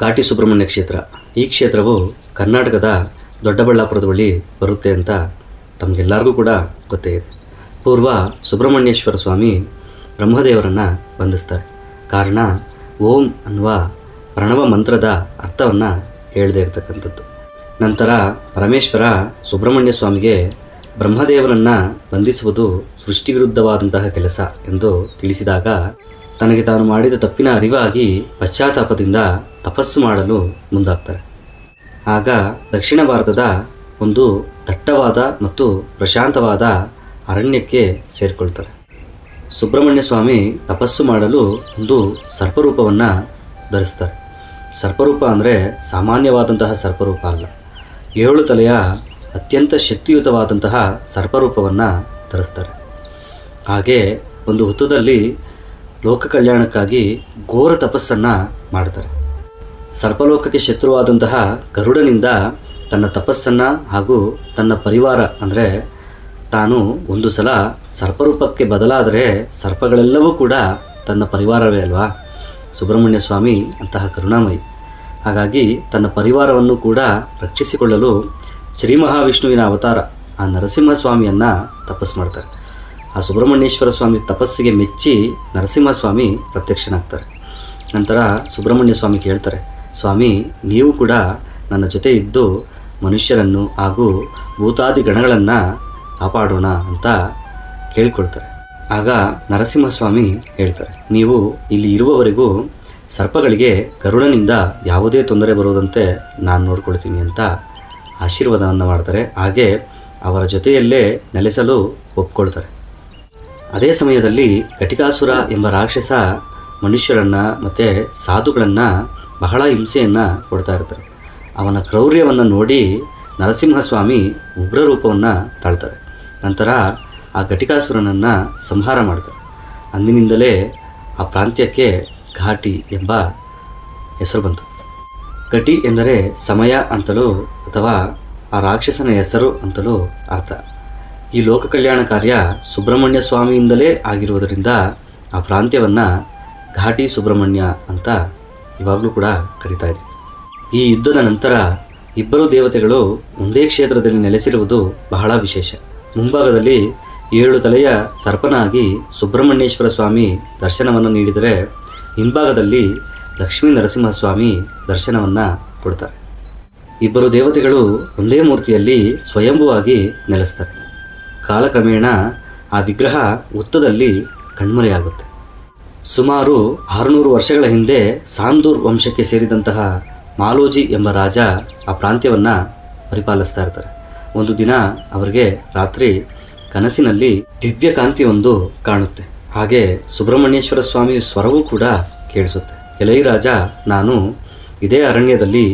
ಘಾಟಿ ಸುಬ್ರಹ್ಮಣ್ಯ ಕ್ಷೇತ್ರ. ಈ ಕ್ಷೇತ್ರವು ಕರ್ನಾಟಕದ ದೊಡ್ಡಬಳ್ಳಾಪುರದ ಬಳಿ ಬರುತ್ತೆ ಅಂತ ತಮಗೆಲ್ಲರಿಗೂ ಕೂಡ ಗೊತ್ತೇ. ಪೂರ್ವ ಸುಬ್ರಹ್ಮಣ್ಯೇಶ್ವರ ಸ್ವಾಮಿ ಬ್ರಹ್ಮದೇವರನ್ನು ಬಂಧಿಸ್ತಾರೆ. ಕಾರಣ ಓಂ ಅನ್ನುವ ಪ್ರಣವ ಮಂತ್ರದ ಅರ್ಥವನ್ನು ಹೇಳದೇ ಇರತಕ್ಕಂಥದ್ದು. ನಂತರ ಪರಮೇಶ್ವರ ಸುಬ್ರಹ್ಮಣ್ಯ ಸ್ವಾಮಿಗೆ ಬ್ರಹ್ಮದೇವರನ್ನು ಬಂಧಿಸುವುದು ಸೃಷ್ಟಿ ವಿರುದ್ಧವಾದಂತಹ ಕೆಲಸ ಎಂದು ತಿಳಿಸಿದಾಗ ತನಗೆ ತಾನು ಮಾಡಿದ ತಪ್ಪಿನ ಅರಿವಾಗಿ ಪಶ್ಚಾತ್ತಾಪದಿಂದ ತಪಸ್ಸು ಮಾಡಲು ಮುಂದಾಗ್ತಾರೆ. ಆಗ ದಕ್ಷಿಣ ಭಾರತದ ಒಂದು ದಟ್ಟವಾದ ಮತ್ತು ಪ್ರಶಾಂತವಾದ ಅರಣ್ಯಕ್ಕೆ ಸೇರಿಕೊಳ್ತಾರೆ. ಸುಬ್ರಹ್ಮಣ್ಯ ಸ್ವಾಮಿ ತಪಸ್ಸು ಮಾಡಲು ಒಂದು ಸರ್ಪರೂಪವನ್ನು ಧರಿಸ್ತಾರೆ. ಸರ್ಪರೂಪ ಅಂದರೆ ಸಾಮಾನ್ಯವಾದಂತಹ ಸರ್ಪರೂಪ ಅಲ್ಲ. ಏಳು ತಲೆಯ ಅತ್ಯಂತ ಶಕ್ತಿಯುತವಾದಂತಹ ಸರ್ಪರೂಪವನ್ನು ಧರಿಸ್ತಾರೆ. ಹಾಗೆ ಒಂದು ಹೊತ್ತದಲ್ಲಿ ಲೋಕ ಕಲ್ಯಾಣಕ್ಕಾಗಿ ಘೋರ ತಪಸ್ಸನ್ನು ಮಾಡ್ತಾರೆ. ಸರ್ಪಲೋಕಕ್ಕೆ ಶತ್ರುವಾದಂತಹ ಗರುಡನಿಂದ ತನ್ನ ತಪಸ್ಸನ್ನು ಹಾಗೂ ತನ್ನ ಪರಿವಾರ, ಅಂದರೆ ತಾನು ಒಂದು ಸಲ ಸರ್ಪರೂಪಕ್ಕೆ ಬದಲಾದರೆ ಸರ್ಪಗಳೆಲ್ಲವೂ ಕೂಡ ತನ್ನ ಪರಿವಾರವೇ ಅಲ್ವಾ? ಸುಬ್ರಹ್ಮಣ್ಯ ಸ್ವಾಮಿ ಅಂತಹ ಕರುಣಾಮಯಿ. ಹಾಗಾಗಿ ತನ್ನ ಪರಿವಾರವನ್ನು ಕೂಡ ರಕ್ಷಿಸಿಕೊಳ್ಳಲು ಶ್ರೀ ಮಹಾವಿಷ್ಣುವಿನ ಅವತಾರ ಆ ನರಸಿಂಹಸ್ವಾಮಿಯನ್ನು ತಪಸ್ಸು ಮಾಡ್ತಾರೆ. ಆ ಸುಬ್ರಹ್ಮಣ್ಯೇಶ್ವರ ಸ್ವಾಮಿ ತಪಸ್ಸಿಗೆ ಮೆಚ್ಚಿ ನರಸಿಂಹಸ್ವಾಮಿ ಪ್ರತ್ಯಕ್ಷನಾಗ್ತಾರೆ. ನಂತರ ಸುಬ್ರಹ್ಮಣ್ಯ ಸ್ವಾಮಿ ಕೇಳ್ತಾರೆ, ಸ್ವಾಮಿ, ನೀವು ಕೂಡ ನನ್ನ ಜೊತೆ ಇದ್ದು ಮನುಷ್ಯರನ್ನು ಹಾಗೂ ಭೂತಾದಿ ಗಣಗಳನ್ನು ಕಾಪಾಡೋಣ ಅಂತ ಕೇಳ್ಕೊಳ್ತಾರೆ. ಆಗ ನರಸಿಂಹಸ್ವಾಮಿ ಹೇಳ್ತಾರೆ, ನೀವು ಇಲ್ಲಿ ಇರುವವರೆಗೂ ಸರ್ಪಗಳಿಗೆ ಗರುಡನಿಂದ ಯಾವುದೇ ತೊಂದರೆ ಬರುವುದಂತೆ ನಾನು ನೋಡ್ಕೊಳ್ತೀನಿ ಅಂತ ಆಶೀರ್ವಾದವನ್ನು ಮಾಡ್ತಾರೆ. ಹಾಗೆ ಅವರ ಜೊತೆಯಲ್ಲೇ ನೆಲೆಸಲು ಒಪ್ಕೊಳ್ತಾರೆ. ಅದೇ ಸಮಯದಲ್ಲಿ ಘಟಿಕಾಸುರ ಎಂಬ ರಾಕ್ಷಸ ಮನುಷ್ಯರನ್ನು ಮತ್ತು ಸಾಧುಗಳನ್ನು ಬಹಳ ಹಿಂಸೆಯನ್ನು ಕೊಡ್ತಾ ಇರ್ತಾರೆ. ಅವನ ಕ್ರೌರ್ಯವನ್ನು ನೋಡಿ ನರಸಿಂಹಸ್ವಾಮಿ ಉಗ್ರ ರೂಪವನ್ನು ತಾಳ್ತಾರೆ. ನಂತರ ಆ ಘಟಿಕಾಸುರನನ್ನು ಸಂಹಾರ ಮಾಡ್ತಾರೆ. ಅಂದಿನಿಂದಲೇ ಆ ಪ್ರಾಂತ್ಯಕ್ಕೆ ಘಾಟಿ ಎಂಬ ಹೆಸರು ಬಂತು. ಘಟಿ ಎಂದರೆ ಸಮಯ ಅಂತಲೂ ಅಥವಾ ಆ ರಾಕ್ಷಸನ ಹೆಸರು ಅಂತಲೂ ಅರ್ಥ. ಈ ಲೋಕ ಕಲ್ಯಾಣ ಕಾರ್ಯ ಸುಬ್ರಹ್ಮಣ್ಯ ಸ್ವಾಮಿಯಿಂದಲೇ ಆಗಿರುವುದರಿಂದ ಆ ಪ್ರಾಂತ್ಯವನ್ನು ಘಾಟಿ ಸುಬ್ರಹ್ಮಣ್ಯ ಅಂತ ಇವಾಗಲೂ ಕೂಡ ಕರಿತಾ ಇದೆ. ಈ ಯುದ್ಧದ ನಂತರ ಇಬ್ಬರು ದೇವತೆಗಳು ಒಂದೇ ಕ್ಷೇತ್ರದಲ್ಲಿ ನೆಲೆಸಿರುವುದು ಬಹಳ ವಿಶೇಷ. ಮುಂಭಾಗದಲ್ಲಿ ಏಳು ತಲೆಯ ಸರ್ಪನಾಗಿ ಸುಬ್ರಹ್ಮಣ್ಯೇಶ್ವರ ಸ್ವಾಮಿ ದರ್ಶನವನ್ನು ನೀಡಿದರೆ ಹಿಂಭಾಗದಲ್ಲಿ ಲಕ್ಷ್ಮೀ ನರಸಿಂಹಸ್ವಾಮಿ ದರ್ಶನವನ್ನು ಕೊಡ್ತಾರೆ. ಇಬ್ಬರು ದೇವತೆಗಳು ಒಂದೇ ಮೂರ್ತಿಯಲ್ಲಿ ಸ್ವಯಂಭುವಾಗಿ ನೆಲೆಸ್ತಾರೆ. ಕಾಲಕ್ರಮೇಣ ಆ ವಿಗ್ರಹ ಉತ್ತದಲ್ಲಿ ಕಣ್ಮರೆಯಾಗುತ್ತೆ. ಸುಮಾರು ಆರುನೂರು ವರ್ಷಗಳ ಹಿಂದೆ ಸಾಂದೂರ್ ವಂಶಕ್ಕೆ ಸೇರಿದಂತಹ ಮಾಲೋಜಿ ಎಂಬ ರಾಜ ಆ ಪ್ರಾಂತ್ಯವನ್ನು ಪರಿಪಾಲಿಸ್ತಾ ಇರ್ತಾರೆ. ಒಂದು ದಿನ ಅವರಿಗೆ ರಾತ್ರಿ ಕನಸಿನಲ್ಲಿ ದಿವ್ಯಕಾಂತಿ ಒಂದು ಕಾಣುತ್ತೆ. ಹಾಗೆ ಸುಬ್ರಹ್ಮಣ್ಯೇಶ್ವರ ಸ್ವಾಮಿ ಸ್ವರವೂ ಕೂಡ ಕೇಳಿಸುತ್ತೆ. ಎಲೈ ರಾಜ, ನಾನು ಇದೇ ಅರಣ್ಯದಲ್ಲಿ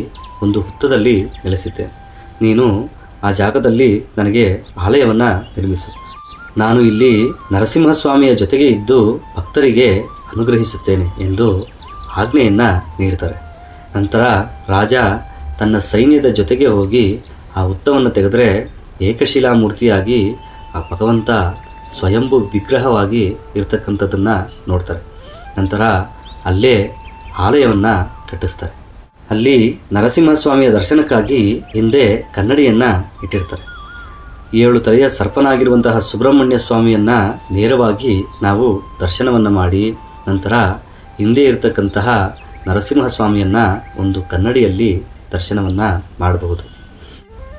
ಒಂದು ಹುತ್ತದಲ್ಲಿ ನೆಲೆಸಿದ್ದೆ. ನೀನು ಆ ಜಾಗದಲ್ಲಿ ನನಗೆ ಆಲಯವನ್ನು ನಿರ್ಮಿಸು. ನಾನು ಇಲ್ಲಿ ನರಸಿಂಹಸ್ವಾಮಿಯ ಜೊತೆಗೆ ಇದ್ದು ಭಕ್ತರಿಗೆ ಅನುಗ್ರಹಿಸುತ್ತೇನೆ ಎಂದು ಆಜ್ಞೆಯನ್ನು ನೀಡ್ತಾರೆ. ನಂತರ ರಾಜ ತನ್ನ ಸೈನ್ಯದ ಜೊತೆಗೆ ಹೋಗಿ ಆ ಉತ್ತವನ್ನು ತೆಗೆದರೆ ಏಕಶಿಲಾ ಮೂರ್ತಿಯಾಗಿ ಆ ಭಗವಂತ ಸ್ವಯಂಭು ವಿಗ್ರಹವಾಗಿ ಇರ್ತಕ್ಕಂಥದ್ದನ್ನು ನೋಡ್ತಾರೆ. ನಂತರ ಅಲ್ಲೇ ಆಲಯವನ್ನು ಕಟ್ಟಿಸ್ತಾರೆ. ಅಲ್ಲಿ ನರಸಿಂಹಸ್ವಾಮಿಯ ದರ್ಶನಕ್ಕಾಗಿ ಹಿಂದೆ ಕನ್ನಡಿಯನ್ನು ಇಟ್ಟಿರ್ತಾರೆ. ಏಳು ತಲೆಯ ಸರ್ಪನಾಗಿರುವಂತಹ ಸುಬ್ರಹ್ಮಣ್ಯ ಸ್ವಾಮಿಯನ್ನು ನೇರವಾಗಿ ನಾವು ದರ್ಶನವನ್ನು ಮಾಡಿ, ನಂತರ ಹಿಂದೆ ಇರತಕ್ಕಂತಹ ನರಸಿಂಹಸ್ವಾಮಿಯನ್ನು ಒಂದು ಕನ್ನಡಿಯಲ್ಲಿ ದರ್ಶನವನ್ನು ಮಾಡಬಹುದು.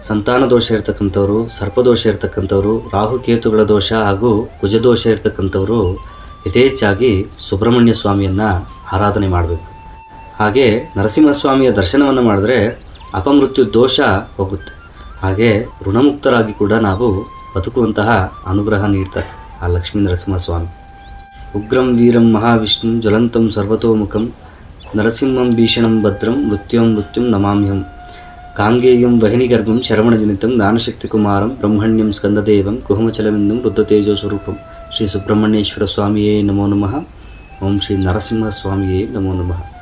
ಸಂತಾನ ದೋಷ ಇರತಕ್ಕಂಥವರು ಸರ್ಪದೋಷ ಇರತಕ್ಕಂಥವರು ರಾಹುಕೇತುಗಳ ದೋಷ ಹಾಗೂ ಕುಜದೋಷ ಇರತಕ್ಕಂಥವರು ಯಥೇಚ್ಛಾಗಿ ಸುಬ್ರಹ್ಮಣ್ಯ ಸ್ವಾಮಿಯನ್ನು ಆರಾಧನೆ ಮಾಡಬೇಕು. ಹಾಗೆ ನರಸಿಂಹಸ್ವಾಮಿಯ ದರ್ಶನವನ್ನು ಮಾಡಿದ್ರೆ ಅಪಮೃತ್ಯು ದೋಷ ಹೋಗುತ್ತೆ. ಹಾಗೆ ಋಣಮುಕ್ತರಾಗಿ ಕೂಡ ನಾವು ಬದುಕುವಂತಹ ಅನುಗ್ರಹ ನೀಡ್ತಾರೆ ಆ ಲಕ್ಷ್ಮೀ ನರಸಿಂಹಸ್ವಾಮಿ. ಉಗ್ರಂ ವೀರಂ ಮಹಾವಿಷ್ಣು ಜ್ವಲಂತಂ ಸರ್ವತೋಮುಖಂ ನರಸಿಂಹಂ ಭೀಷಣಂ ಭದ್ರಂ ಮೃತ್ಯುಂ ಮೃತ್ಯುಂ ನಮಾಮ್ಯಂ ಕಾಂಗೇಯಂ ವಹಿನಿಗರ್ಭಂ ಶರವಣಜನಿತಂ ಜ್ಞಾನಶಕ್ತಿಕುಮಾರಂ ಬ್ರಹ್ಮಣ್ಯಂ ಸ್ಕಂದದೇವಂ ಕುಹುಮಚಲವೆಂದಂ ರುದ್ರತೇಜೋ ಸ್ವರೂಪಂ. ಶ್ರೀ ಸುಬ್ರಹ್ಮಣ್ಯೇಶ್ವರ ಸ್ವಾಮಿಯೇ ನಮೋ ನಮಃ. ಓಂ ಶ್ರೀ ನರಸಿಂಹಸ್ವಾಮಿಯೇ ನಮೋ ನಮಃ.